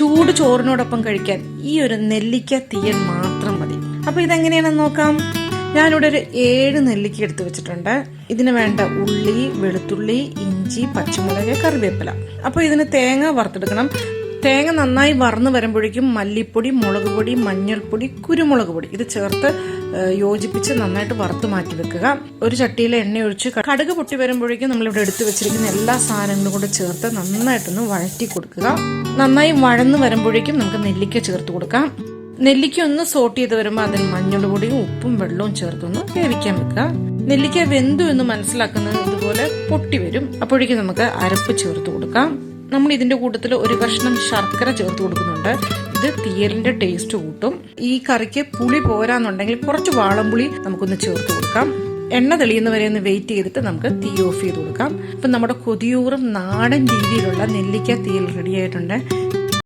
ചൂട് ചോറിനോടൊപ്പം കഴിക്കാൻ ഈ ഒരു നെല്ലിക്ക തീയൻ മാത്രം മതി. അപ്പൊ ഇതെങ്ങനെയാണെന്ന് നോക്കാം? ഞാനിവിടെ ഒരു ഏഴ് നെല്ലിക്ക എടുത്തു വെച്ചിട്ടുണ്ട്. ഇതിന് വേണ്ട ഉള്ളി വെളുത്തുള്ളി ഇഞ്ചി പച്ചമുളക് കറിവേപ്പില. അപ്പോൾ ഇതിന് തേങ്ങ വറുത്തെടുക്കണം. തേങ്ങ നന്നായി വറന്ന് വരുമ്പോഴേക്കും മല്ലിപ്പൊടി മുളക് പൊടി മഞ്ഞൾപ്പൊടി കുരുമുളക് പൊടി ഇത് ചേർത്ത് യോജിപ്പിച്ച് നന്നായിട്ട് വറുത്ത് മാറ്റി വെക്കുക. ഒരു ചട്ടിയിൽ എണ്ണ ഒഴിച്ച് കടുക് പൊട്ടി വരുമ്പോഴേക്കും നമ്മളിവിടെ എടുത്തു വെച്ചിരിക്കുന്ന എല്ലാ സാധനങ്ങളും കൂടെ ചേർത്ത് നന്നായിട്ടൊന്ന് വഴറ്റി കൊടുക്കുക. നന്നായി വഴന്ന് വരുമ്പോഴേക്കും നമുക്ക് നെല്ലിക്ക ചേർത്ത് കൊടുക്കാം. നെല്ലിക്ക ഒന്ന് സോട്ട് ചെയ്ത് വരുമ്പോൾ അതിൽ മഞ്ഞൾ ഉപ്പും വെള്ളവും ചേർത്തൊന്ന് വേവിക്കാൻ വെക്കുക. നെല്ലിക്ക വെന്തു എന്ന് മനസ്സിലാക്കുന്നത് ഇതുപോലെ പൊട്ടി വരും. അപ്പോഴേക്കും നമുക്ക് അരപ്പ് ചേർത്ത് കൊടുക്കാം. നമ്മൾ ഇതിന്റെ കൂട്ടത്തിൽ ഒരു കഷ്ണം ശർക്കര ചേർത്ത് കൊടുക്കുന്നുണ്ട്. ഇത് തീയലിന്റെ ടേസ്റ്റ് കൂട്ടും. ഈ കറിക്ക് പുളി പോരാന്നുണ്ടെങ്കിൽ കുറച്ച് വാളംപുളി നമുക്കൊന്ന് ചേർത്ത് കൊടുക്കാം. എണ്ണ തെളിയുന്നവരെ ഒന്ന് വെയിറ്റ് ചെയ്തിട്ട് നമുക്ക് തീ ഓഫ് ചെയ്ത് കൊടുക്കാം. ഇപ്പം നമ്മുടെ കൊതിയൂറും നാടൻ രീതിയിലുള്ള നെല്ലിക്ക തീയിൽ റെഡി ആയിട്ടുണ്ട്.